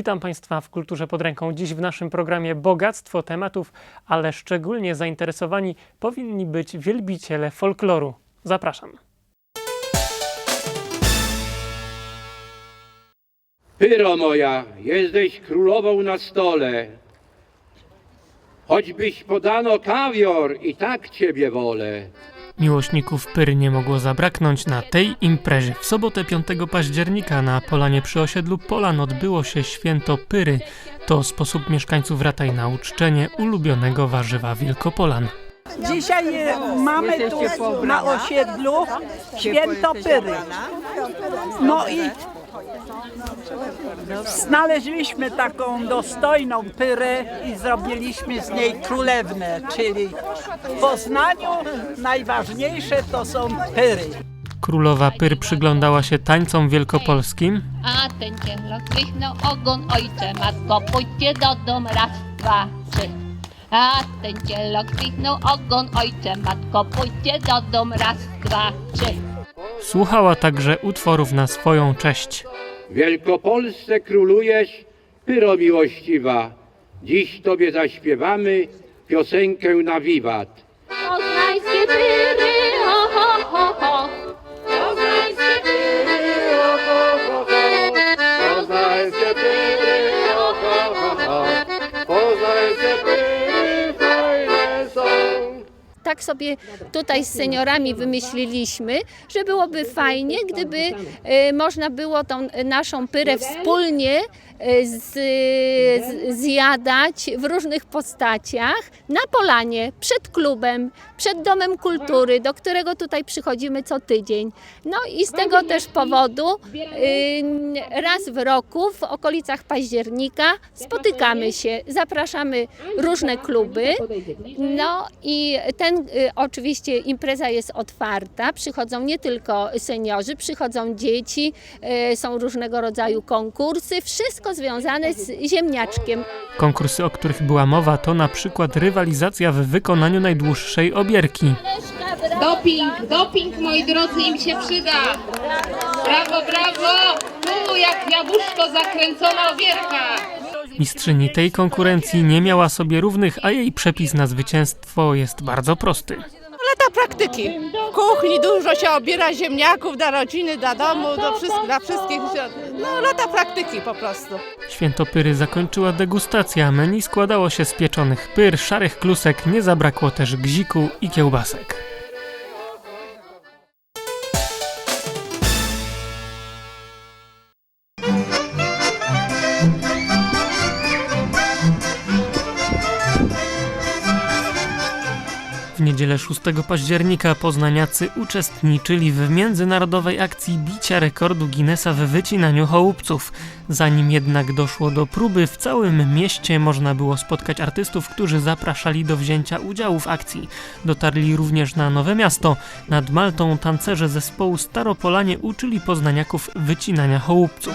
Witam Państwa w Kulturze pod ręką. Dziś w naszym programie bogactwo tematów, ale szczególnie zainteresowani powinni być wielbiciele folkloru. Zapraszam. Pyro moja, jesteś królową na stole. Choćbyś podano kawior, i tak ciebie wolę. Miłośników pyry nie mogło zabraknąć na tej imprezie. W sobotę 5 października na polanie przy osiedlu Polan odbyło się święto pyry. To sposób mieszkańców Rataj na uczczenie ulubionego warzywa Wielkopolan. Dzisiaj e, mamy tu na osiedlu święto Pyry. No i znaleźliśmy taką dostojną pyrę i zrobiliśmy z niej królewnę, czyli w Poznaniu najważniejsze to są pyry. Królowa pyr przyglądała się tańcom wielkopolskim, A ten ciemno wychnął ogon ojcze, matko, pójdźcie do dom, raz, dwa, trzy. A ten cielok wichnął ogon ojcze, matko, pójdźcie do dom, raz, dwa, trzy. słuchała także utworów na swoją cześć. Wielkopolsce królujesz, pyro miłościwa. Dziś tobie zaśpiewamy piosenkę na wiwat. Poznańskie pyry, tak sobie tutaj z seniorami wymyśliliśmy, że byłoby fajnie, gdyby e, można było tą naszą pyrę wspólnie z, z, zjadać w różnych postaciach na polanie, przed klubem, przed Domem Kultury, do którego tutaj przychodzimy co tydzień. No i z tego też powodu y, raz w roku w okolicach października spotykamy się, zapraszamy różne kluby. No i ten y, oczywiście impreza jest otwarta, przychodzą nie tylko seniorzy, przychodzą dzieci, y, są różnego rodzaju konkursy, wszystko związane z ziemniaczkiem. Konkursy, o których była mowa, to na przykład rywalizacja w wykonaniu najdłuższej obierki. Doping, doping moi drodzy im się przyda. Brawo, brawo! Tu jak jabłuszko zakręcona obierka. Mistrzyni tej konkurencji nie miała sobie równych, a jej przepis na zwycięstwo jest bardzo prosty. Lata praktyki. W kuchni dużo się obiera ziemniaków dla rodziny, dla domu, do wszystkich, dla wszystkich. No lata praktyki po prostu. Święto pyry zakończyła degustacja. Menu składało się z pieczonych pyr, szarych klusek, nie zabrakło też gziku i kiełbasek. Niedzielę 6 października poznaniacy uczestniczyli w międzynarodowej akcji bicia rekordu Guinnessa w wycinaniu chołupców. Zanim jednak doszło do próby, w całym mieście można było spotkać artystów, którzy zapraszali do wzięcia udziału w akcji. Dotarli również na Nowe Miasto. Nad Maltą tancerze zespołu Staropolanie uczyli poznaniaków wycinania chołupców.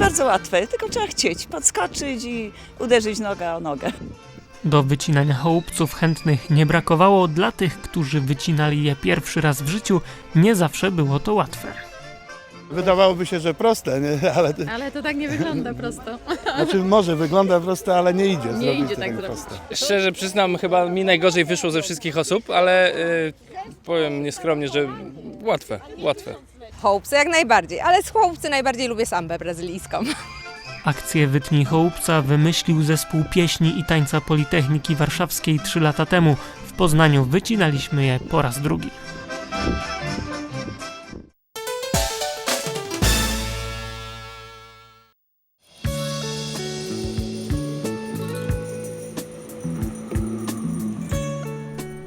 Bardzo łatwe, tylko trzeba chcieć, podskoczyć i uderzyć noga o nogę. Do wycinania chołupców chętnych nie brakowało, dla tych, którzy wycinali je pierwszy raz w życiu, nie zawsze było to łatwe. Wydawałoby się, że proste, nie? ale Ale to tak nie wygląda prosto. znaczy może wygląda proste, ale nie idzie zrobić idzie tak tak zrobić. proste. Szczerze przyznam, chyba mi najgorzej wyszło ze wszystkich osób, ale y, powiem nieskromnie, że łatwe, łatwe. Hołbce jak najbardziej, ale z chłopcy najbardziej lubię sambę brazylijską. Akcję Wytnij Chołupca wymyślił zespół pieśni i tańca Politechniki Warszawskiej trzy lata temu. W Poznaniu wycinaliśmy je po raz drugi.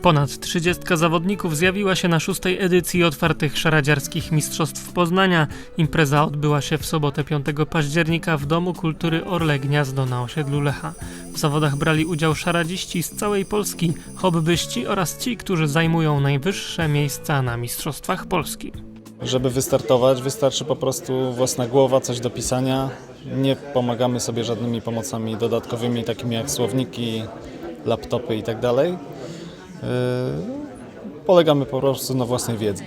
Ponad 30 zawodników zjawiła się na szóstej edycji otwartych szaradziarskich Mistrzostw Poznania. Impreza odbyła się w sobotę 5 października w Domu Kultury Orle Gniazdo na osiedlu Lecha. W zawodach brali udział szaradziści z całej Polski, hobbyści oraz ci, którzy zajmują najwyższe miejsca na Mistrzostwach Polski. Żeby wystartować, wystarczy po prostu własna głowa, coś do pisania. Nie pomagamy sobie żadnymi pomocami dodatkowymi, takimi jak słowniki, laptopy itd. Yy, Polegamy po prostu na własnej wiedzy.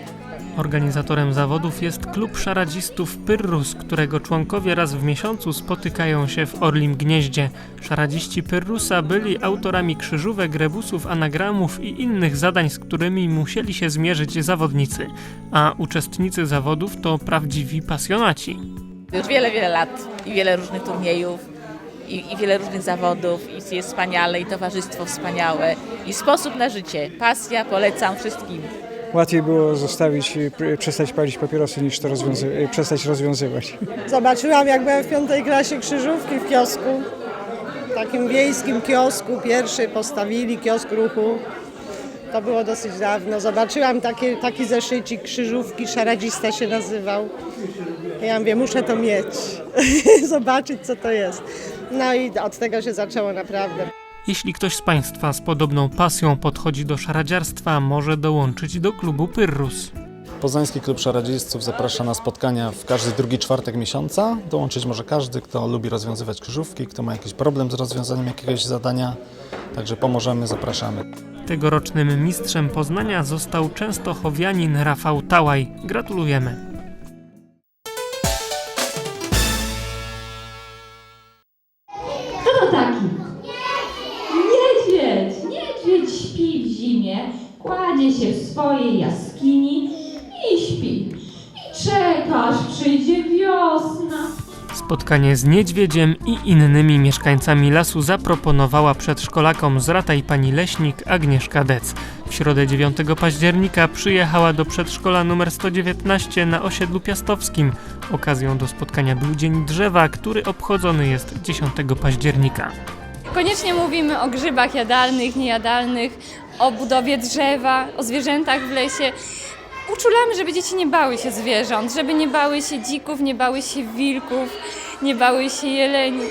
Organizatorem zawodów jest klub szaradzistów Pyrrus, którego członkowie raz w miesiącu spotykają się w Orlim Gnieździe. Szaradziści Pyrrusa byli autorami krzyżówek, rebusów, anagramów i innych zadań, z którymi musieli się zmierzyć zawodnicy. A uczestnicy zawodów to prawdziwi pasjonaci. Już wiele, wiele lat i wiele różnych turniejów i, i wiele różnych zawodów i jest wspaniale i towarzystwo wspaniałe i sposób na życie. Pasja, polecam wszystkim. Łatwiej było zostawić, y, przestać palić papierosy niż to rozwiązy- y, przestać rozwiązywać. Zobaczyłam jak byłem w piątej klasie krzyżówki w kiosku. W takim wiejskim kiosku pierwszy postawili kiosk ruchu. To było dosyć dawno. Zobaczyłam takie, taki zeszycik krzyżówki, szaradzista się nazywał. Ja mówię, muszę to mieć, zobaczyć co to jest. No i od tego się zaczęło naprawdę. Jeśli ktoś z Państwa z podobną pasją podchodzi do szaradziarstwa, może dołączyć do klubu Pyrrus. Poznański Klub Szaradzistów zaprasza na spotkania w każdy drugi czwartek miesiąca. Dołączyć może każdy, kto lubi rozwiązywać krzyżówki, kto ma jakiś problem z rozwiązaniem jakiegoś zadania. Także pomożemy, zapraszamy. Tegorocznym mistrzem Poznania został częstochowianin Rafał Tałaj. Gratulujemy. Swojej jaskini i śpi. I czeka, aż przyjdzie wiosna. Spotkanie z niedźwiedziem i innymi mieszkańcami lasu zaproponowała przedszkolakom z Rataj pani leśnik Agnieszka Dec. W środę 9 października przyjechała do przedszkola numer 119 na osiedlu Piastowskim. Okazją do spotkania był Dzień Drzewa, który obchodzony jest 10 października. Koniecznie mówimy o grzybach jadalnych, niejadalnych, o budowie drzewa, o zwierzętach w lesie. Uczulamy, żeby dzieci nie bały się zwierząt, żeby nie bały się dzików, nie bały się wilków, nie bały się jeleni.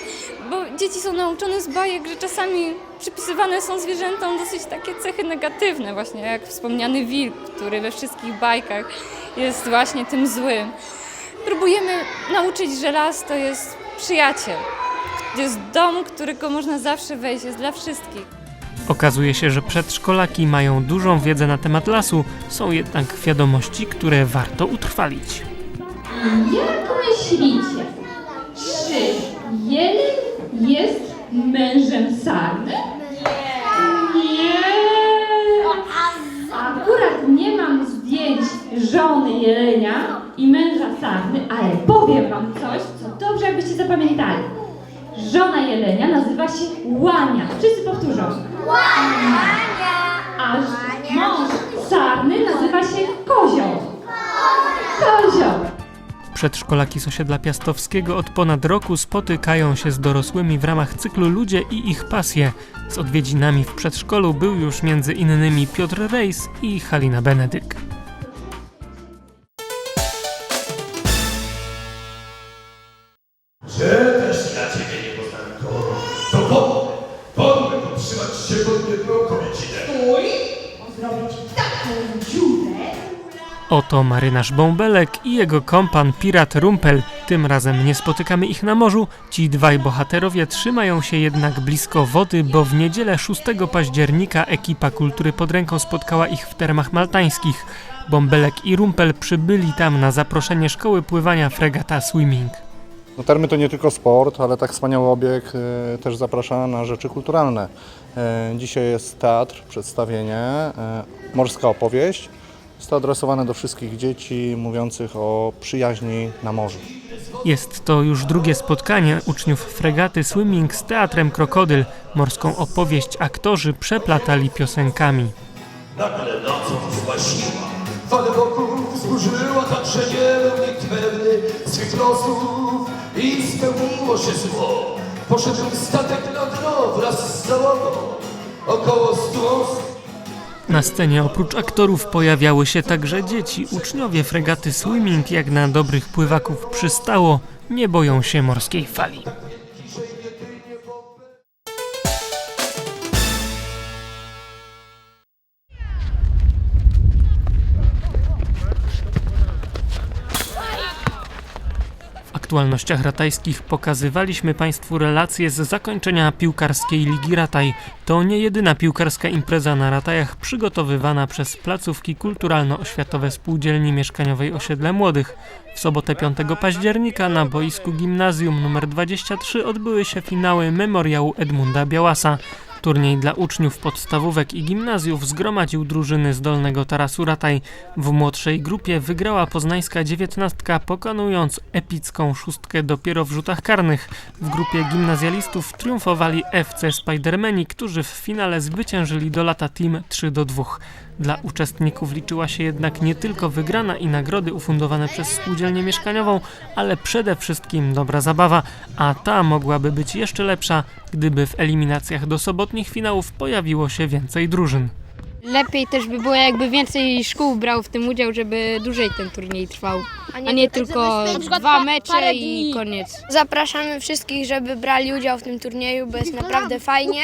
Bo dzieci są nauczone z bajek, że czasami przypisywane są zwierzętom dosyć takie cechy negatywne, właśnie jak wspomniany wilk, który we wszystkich bajkach jest właśnie tym złym. Próbujemy nauczyć, że las to jest przyjaciel. Jest dom, którego można zawsze wejść, jest dla wszystkich. Okazuje się, że przedszkolaki mają dużą wiedzę na temat lasu, są jednak wiadomości, które warto utrwalić. Jak myślicie, czy jeleń jest mężem sarny? Nie! Akurat nie mam zdjęć żony jelenia i męża sarny, ale powiem wam coś, co dobrze jakbyście zapamiętali. Żona jelenia nazywa się Łania. Wszyscy powtórzą. Łania! A mąż sarny nazywa się Kozioł. Kozioł! Przedszkolaki z osiedla Piastowskiego od ponad roku spotykają się z dorosłymi w ramach cyklu Ludzie i ich pasje. Z odwiedzinami w przedszkolu był już między innymi Piotr Rejs i Halina Benedyk. Oto marynarz Bąbelek i jego kompan pirat Rumpel. Tym razem nie spotykamy ich na morzu. Ci dwaj bohaterowie trzymają się jednak blisko wody, bo w niedzielę 6 października ekipa kultury pod ręką spotkała ich w termach maltańskich. Bąbelek i Rumpel przybyli tam na zaproszenie szkoły pływania Fregata Swimming. No, termy to nie tylko sport, ale tak wspaniały obieg e, też zaprasza na rzeczy kulturalne. E, dzisiaj jest teatr, przedstawienie, e, morska opowieść. Jest to adresowane do wszystkich dzieci mówiących o przyjaźni na morzu. Jest to już drugie spotkanie uczniów fregaty Swimming z teatrem Krokodyl. Morską opowieść aktorzy przeplatali piosenkami. Nagle nocą wzła siła. Fale wokół wzburzyła, tak że nie nikt pewny swych losów i spełniło się zło. Poszedł statek na dno wraz z załogą. Około stu osób. Na scenie oprócz aktorów pojawiały się także dzieci. Uczniowie fregaty Swimming, jak na dobrych pływaków przystało, nie boją się morskiej fali. Aktualnościach ratajskich pokazywaliśmy Państwu relacje z zakończenia piłkarskiej Ligi Rataj. To nie jedyna piłkarska impreza na Ratajach przygotowywana przez placówki kulturalno-oświatowe Spółdzielni Mieszkaniowej Osiedle Młodych. W sobotę 5 października na boisku Gimnazjum nr 23 odbyły się finały Memoriału Edmunda Białasa. Turniej dla uczniów podstawówek i gimnazjów zgromadził drużyny z Dolnego Tarasu Rataj. W młodszej grupie wygrała poznańska dziewiętnastka, pokonując epicką szóstkę dopiero w rzutach karnych. W grupie gimnazjalistów triumfowali FC Spidermeni, którzy w finale zwyciężyli do lata Team 3 do 2. Dla uczestników liczyła się jednak nie tylko wygrana i nagrody ufundowane przez spółdzielnię mieszkaniową, ale przede wszystkim dobra zabawa, a ta mogłaby być jeszcze lepsza, gdyby w eliminacjach do sobotnich finałów pojawiło się więcej drużyn. Lepiej też by było, jakby więcej szkół brał w tym udział, żeby dłużej ten turniej trwał, a nie tylko dwa mecze i koniec. Zapraszamy wszystkich, żeby brali udział w tym turnieju, bo jest naprawdę fajnie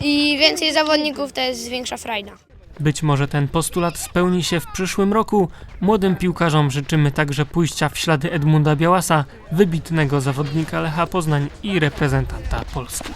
i więcej zawodników to jest większa frajda. Być może ten postulat spełni się w przyszłym roku. Młodym piłkarzom życzymy także pójścia w ślady Edmunda Białasa, wybitnego zawodnika Lecha Poznań i reprezentanta Polski.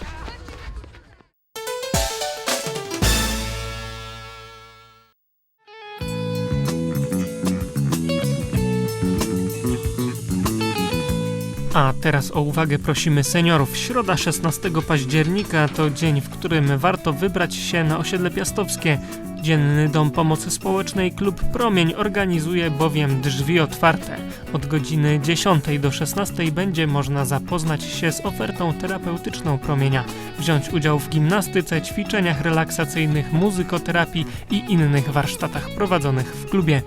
A teraz o uwagę prosimy seniorów. Środa 16 października to dzień, w którym warto wybrać się na osiedle piastowskie. Dzienny Dom Pomocy Społecznej Klub Promień organizuje bowiem drzwi otwarte. Od godziny 10 do 16 będzie można zapoznać się z ofertą terapeutyczną Promienia, wziąć udział w gimnastyce, ćwiczeniach relaksacyjnych, muzykoterapii i innych warsztatach prowadzonych w klubie.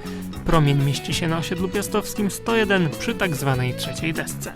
Promień mieści się na osiedlu piastowskim 101 przy tak zwanej trzeciej desce.